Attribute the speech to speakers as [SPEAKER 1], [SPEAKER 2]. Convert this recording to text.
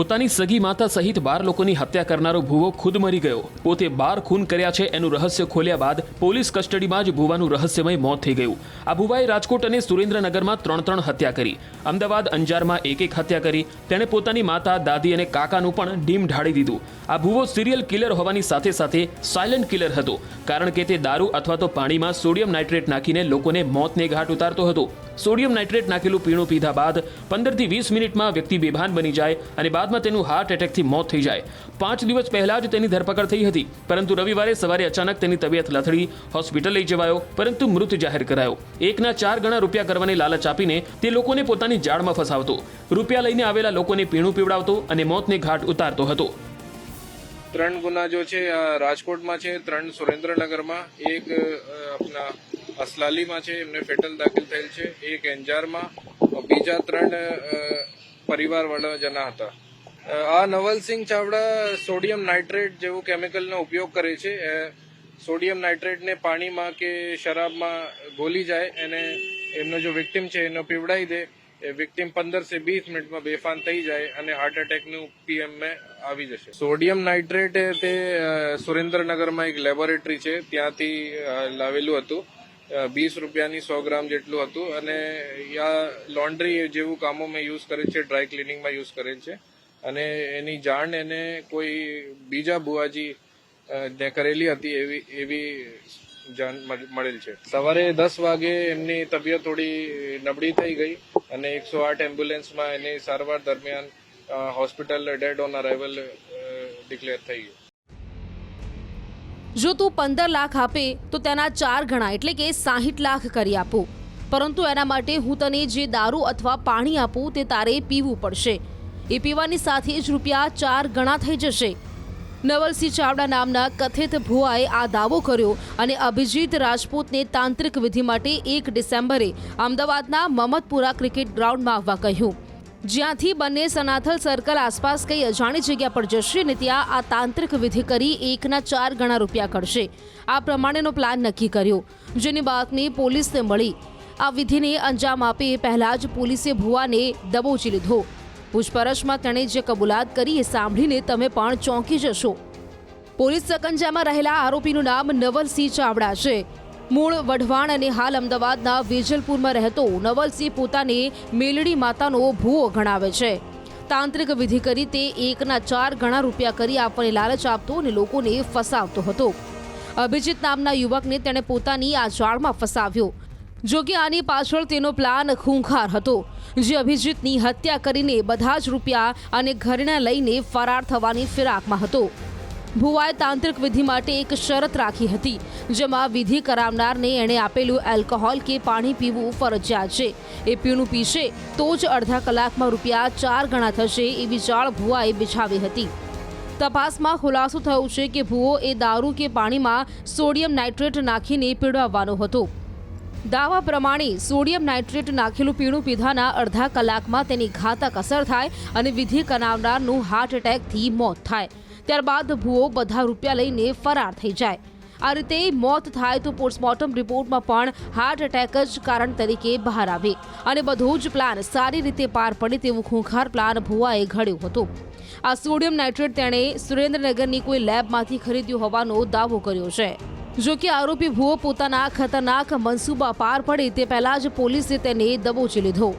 [SPEAKER 1] પોતાની સગી માતા સહિત બાર લોકોની હત્યા કરનારો ભૂવો ખુદ મરી ગયો. પોતે બાર ખૂન કર્યા છે, એનું રહસ્ય ખોલ્યા બાદ પોલીસ કસ્ટડીમાં જ ભુવાનું રહસ્યમય મોત થઈ ગયું. આ ભુવાએ રાજકોટ અને સુરેન્દ્રનગરમાં ત્રણ ત્રણ હત્યા કરી. અમદાવાદ, અંજારમાં એક એક હત્યા કરી. તેણે પોતાની માતા, દાદી અને કાકાનું પણ ડીમ ઢાળી દીધું. આ ભૂવો સિરિયલ કિલર હોવાની સાથે સાથે સાયલન્ટ કિલર હતો. કારણ કે તે દારૂ અથવા તો પાણીમાં સોડિયમ નાઇટ્રેટ નાખીને લોકોને મોતને ઘાટ ઉતારતો હતો. સોડિયમ નાઇટ્રેટ નાખેલું પીણું પીધા બાદ પંદરથી વીસ મિનિટમાં વ્યક્તિ બેભાન બની જાય અને બાદમાં તેનું હાર્ટ એટેકથી મોત થઈ જાય. પાંચ દિવસ પહેલા જ તેની ધરપકડ થઈ હતી, પરંતુ રવિવારે સવારે અચાનક તેની તબિયત લથડી, હોસ્પિટલ લઈ જવાયો, પરંતુ મૃત જાહેર કરાયો. એકના ચાર ગણા રૂપિયા કરવાની લાલચ આપીને તે લોકોને પોતાની જાળમાં ફસાવતો. રૂપિયા લઈને આવેલા લોકોને પીણું પીવડાવતો અને મોતને ઘાટ ઉતારતો હતો.
[SPEAKER 2] ત્રણ ગુના જો છે રાજકોટમાં છે, ત્રણ સુરેન્દ્રનગરમાં, એક આપના અસલાલીમાં છે, એમને ફેટલ દાખલ થયેલ છે. એક એન્જારમાં બીજા ત્રણ પરિવાર જણા હતા. આ નવલસિંહ ચાવડા સોડિયમ નાઇટ્રેટ જેવું કેમિકલનો ઉપયોગ કરે છે. સોડિયમ નાઇટ્રેટને પાણીમાં કે શરાબમાં ગોલી જાય અને એમનો જો વિક્ટિમ છે, એનો પીવડાવી દે, એ વિક્ટિમ પંદરથી વીસ મિનિટમાં બેફાન થઈ જાય અને હાર્ટ એટેકનું પીએમ આવી જશે. સોડિયમ નાઇટ્રેટ તે સુરેન્દ્રનગરમાં એક લેબોરેટરી છે. ત્યાંથી લાવેલું હતું. વીસ રૂપિયાની સો ગ્રામ જેટલું હતું અને યા લોન્ડ્રી જેવું કામો મેં યુઝ કરે છે, ડ્રાય ક્લિનિંગમાં યુઝ કરે છે. અને એની જાણ એને કોઈ બીજા બુઆજી ને કરેલી હતી એવી એવી જાણ મળ- મળેલ છે. સવારે દસ વાગે એમની તબિયત થોડી નબળી થઈ ગઈ અને એકસો આઠ એમ્બ્યુલન્સમાં એની સારવાર દરમિયાન hospital dead on arrival declare થઈ ગયું.
[SPEAKER 3] જો તું પંદર લાખ આપે, તો તેના ચાર ગણા, એટલે કે સાહીઠ લાખ કરી આપું. પરંતુ એના માટે હું તને જે દારૂ અથવા પાણી આપું, તે તારે પીવું પડશે. એ પીવાની સાથે જ રૂપિયા ચાર ગણા થઈ જશે. નવલસિંહ ચાવડા નામના કથિત ભુવાએ આ દાવો કર્યો અને અભિજીત રાજપૂતને તાંત્રિક વિધિ માટે એક ડિસેમ્બરે અમદાવાદના મમતપુરા ક્રિકેટ ગ્રાઉન્ડમાં આવવા કહ્યું. જ્યાંથી બંને સનાથલ સર્કલ આસપાસ કઈ અજાણી જગ્યા પર જશે ને ત્યાં આ તાંત્રિક વિધિ કરી એકના ચાર ગણા રૂપિયા કરશે. આ પ્રમાણેનો પ્લાન નક્કી કર્યો. જેની બાતમી પોલીસને મળી. આ વિધિને અંજામ આપે એ પહેલાં જ પોલીસે ભુવાને દબોચી લીધો. પૂછપરછમાં તેણે જે કબૂલાત કરી એ સાંભળીને તમે પણ ચોંકી જશો. પોલીસ સકંજામાં રહેલા આરોપીનું નામ નવલસિંહ ચાવડા છે. મૂળ વઢવાણ અને હાલ અમદાવાદના વેજલપુરમાં રહેતો નવલસિંહ પોતાને મેલડી માતાનો ભૂવો ગણાવે છે. તાંત્રિક વિધિ કરી તે એકના ચાર ગણા રૂપિયા કરી આપવાની લાલચ આપતો અને લોકોને ફસાવતો હતો. અભિજીત નામના યુવકને તેણે પોતાની આ જાળમાં ફસાવ્યો. જો કે આની પાછળ તેનો પ્લાન ખૂંખાર હતો, જે અભિજીતની હત્યા કરીને બધા જ રૂપિયા અને ઘરેણા લઈને ફરાર થવાની ફિરાકમાં હતો. ભુવાએ તાંત્રિક વિધિ માટે એક શરત રાખી હતી, જેમાં વિધિ કરાવનારને એણે આપેલું એલ્કોહોલ કે પાણી પીવું ફરજિયાત છે. એ પીણું પીશે તો જ અડધા કલાકમાં રૂપિયા ચાર ગણા થશે એવી જાળ ભુવાએ બિછાવી હતી. તપાસમાં ખુલાસો થયો છે કે ભુવો એ દારૂ કે પાણીમાં સોડિયમ નાઇટ્રેટ નાખીને પીવડાવવાનો હતો. દાવા પ્રમાણે સોડિયમ નાઇટ્રેટ નાખેલું પીણું પીધાના અડધા કલાકમાં તેની ઘાતક અસર થાય અને વિધિ કરાવનારનું હાર્ટ એટેકથી મોત થાય. ત્યારબાદ ભૂઓ બધા રૂપિયા લઈને ફરાર થઈ જાય. આ રીતે મોત થાય તો પોસ્ટમોર્ટમ રિપોર્ટમાં પણ હાર્ટ એટેક જ કારણ તરીકે બહાર આવે. અને બધો જ પ્લાન સારી રીતે પાર પડે તેવું ખૂંખાર પ્લાન ભુવાએ ઘડ્યો હતો. આ સોડિયમ નાઇટ્રેટ તેણે સુરેન્દ્રનગરની કોઈ લેબમાંથી ખરીદ્યું હોવાનો દાવો કર્યો છે. જો કે આરોપી ભુવો પોતાના ખતરનાક મનસૂબા પાર પડે તે પહેલા જ પોલીસે તેને દબોચી લીધો.